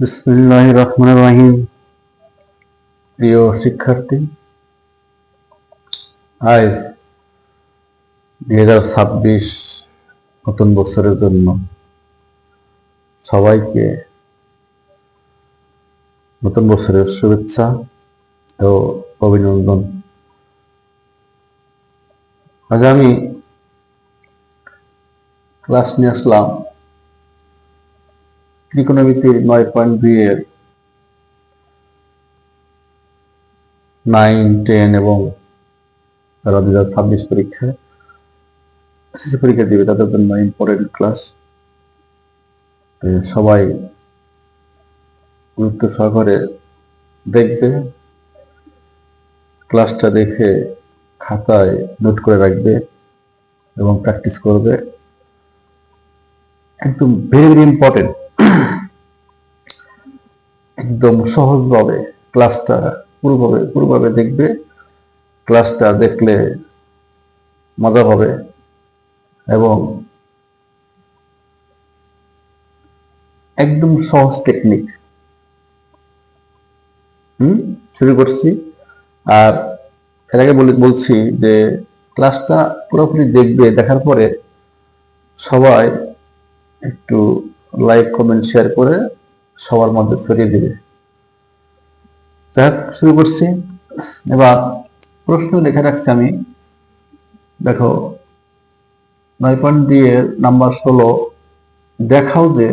বিসমুল্লাহ রহমান রাহিম। প্রিয় শিক্ষার্থী, আজ দুই হাজার ছাব্বিশ নতুন বছরের জন্য সবাইকে নতুন বছরের শুভেচ্ছা ও অভিনন্দন। আজ আমি ক্লাস নিয়ে আসলাম ত্রিকোণমিতির নয় পয়েন্ট দুই এর নাইন টেন এবং তারা দুই হাজার ছাব্বিশ পরীক্ষায় এসএসসি পরীক্ষা দিবে, তাদের জন্য ইম্পর্টেন্ট ক্লাস সবাই গুরুত্ব সহকারে দেখবে ক্লাসটা দেখে খাতায় নোট করে রাখবে এবং প্র্যাকটিস করবে। একদম ভেরি ভেরি ইম্পর্টেন্ট একদম সহজভাবে ক্লাসটা পুরোভাবে পুরোভাবে দেখবে। ক্লাসটা দেখলে মজা হবে এবং একদম সহজ টেকনিক হুম? শুরু করছি। আর এর আগে বলছি যে ক্লাসটা পুরোপুরি দেখবে, দেখার পরে সবাই একটু লাইক কমেন্ট শেয়ার করে সবার মধ্যে ছড়িয়ে দিবে। যাক, শুরু করছি। এবার প্রশ্ন লেখা রাখছি আমি। দেখো নয় পয়েন্ট দিয়ে নাম্বার ষোলো, দেখাও যে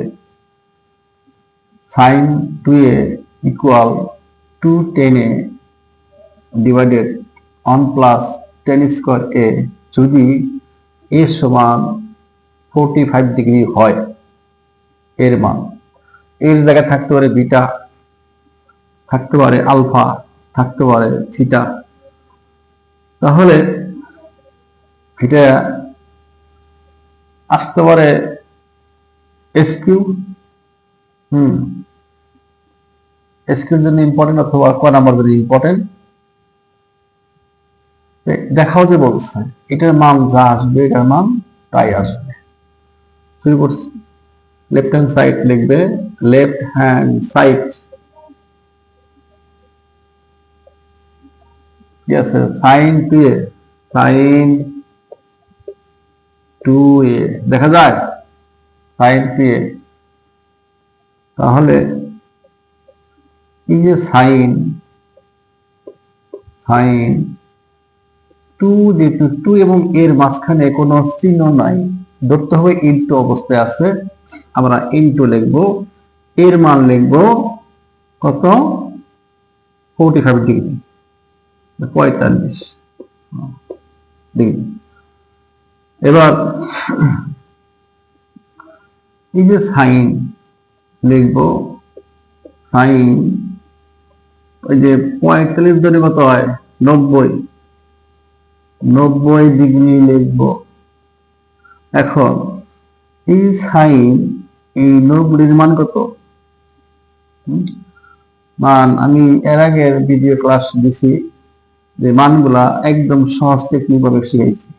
sine two A equal two tan A divided one plus tan square A যদি এ সমান ফোরটি ফাইভ ডিগ্রি হয়। এর মান। এর জায়গায় থাকতে পারে বিটা, থাকতে পারে আলফা, থাকতে পারে থিটা। তাহলে এটা আসতে পারে এস কিউ, হুম, এস কিউর জন্য ইম্পর্টেন্ট অথবা ক নাম্বার জন্য ইম্পর্টেন্ট দেখাও যে বলছে, এটার মান যা আসবে, এটার মান তাই আসবে। শুরু করছি। লেফট হ্যান্ড সাইড লিখবে left hand side two A sine two A দেখা যায়? টু এ তাহলে এই যে সাইন সাইন টু যেহেতু টু এবং এর মাঝখানে কোনো চিহ্ন নাই, ধরতে হবে ইন্টু অবস্থায় আছে। আমরা ইন্টু লিখব, এর মান লিখব কত? ফোরটি ফাইভ ডিগ্রি পঁয়তাল্লিশ ডিগ্রি এবার, এই যে সাইন লিখব, সাইন, ওই যে পঁয়তাল্লিশ ধরে কত হয়? নব্বই। নব্বই ডিগ্রি লিখব। এখন এই সাইন, এই নব্বইয়ের মান কত? মান, আমি এর আগের ভিডিও ক্লাস দিছি যে মানগুলা একদম সহজ টেকনিক ভাবে শিখাইছি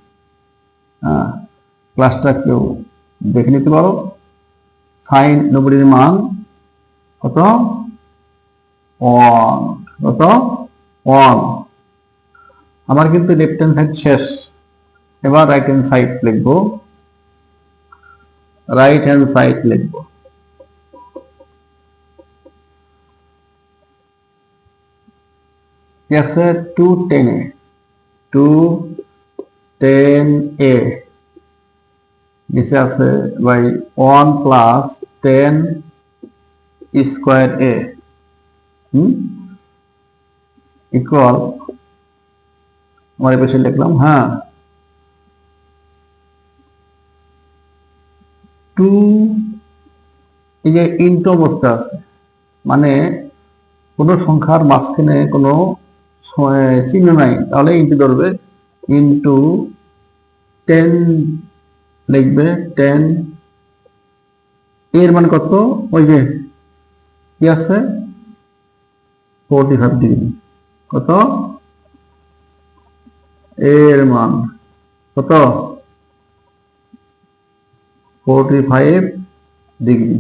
ক্লাসটা কেউ দেখে নিতে পারো। সাইন নব্বইয়ের মান কত? ওয়ান কত? ওয়ান। আমার কিন্তু লেফট হ্যান্ড সাইড শেষ। এবার রাইট হ্যান্ড সাইড লিখব। রাইট হ্যান্ড সাইড লিখব কি আছে two tan A two tan A নিচে আছে by one plus tan square A hmm equal আমার পেছনে লিখলাম হ্যাঁ টু, এই যে ইন্টু অবস্থা আছে মানে কোন সংখ্যার মাঝখানে কোনো চিহ্ন নাই, তাহলে ইন্টু ধরবে ইন্টু টেন লিখবে টেন এর মানে কত? ওই যে কি আছে? ফোরটি ফাইভ ডিগ্রি কত? এর মান, কত? Forty five degree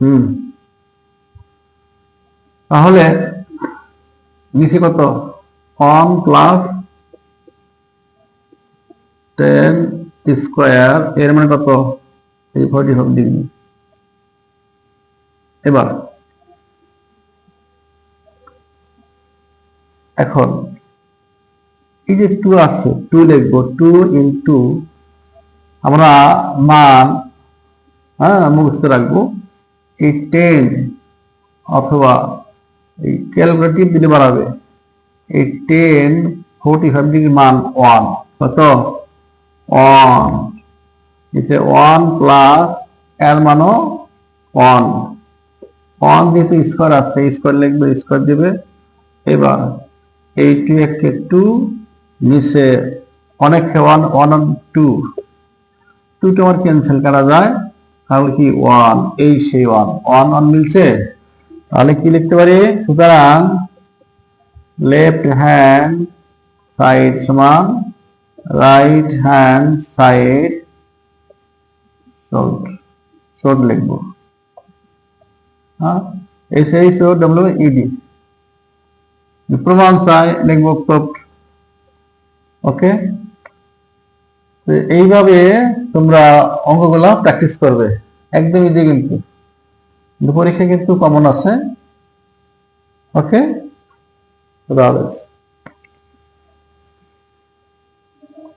hmm. তাহলে নিচে কত? ওয়ান প্লাস টেন স্কোয়ার এর মানে কত? এই ফর্টি ফাইভ ডিগ্রি এবার এখন, এই যে টু আছে টু লিখব টু ইন্টু আমরা মান হ্যাঁ মুখস্থ রাখব, এই টেন অথবা এই ক্যালকুলেটিভ দিলে বাড়াবে, এই টেন ফোরটি ফাইভ ডিগ্রি মান ওয়ান কত? ওয়ান নিচে ওয়ান প্লাস এর মানও ওয়ান ওয়ান যেহেতু স্কোয়ার আছে স্কোয়ার লিখবে স্কোয়ার দেবে, এবার এই টু একে টু নিচে অনেককে one one two two two আমার ক্যান্সেল করা যায়, তাহলে কি ওয়ান এই সেই ওয়ান ওয়ান ওয়ান মিলছে? তাহলে কি লিখতে পারি? সুতরাং লেফট হ্যান্ড সাইড সমান right hand side short short লিখব। হ্যাঁ? S H O W E D প্রমাণ চাই লিখব প্রুফ ওকে এইভাবে তোমরা অঙ্কগুলো প্র্যাকটিস করবে। একদম ইজি কিন্তু। পরীক্ষা কিন্তু কমন আছে। ওকে হাফেজ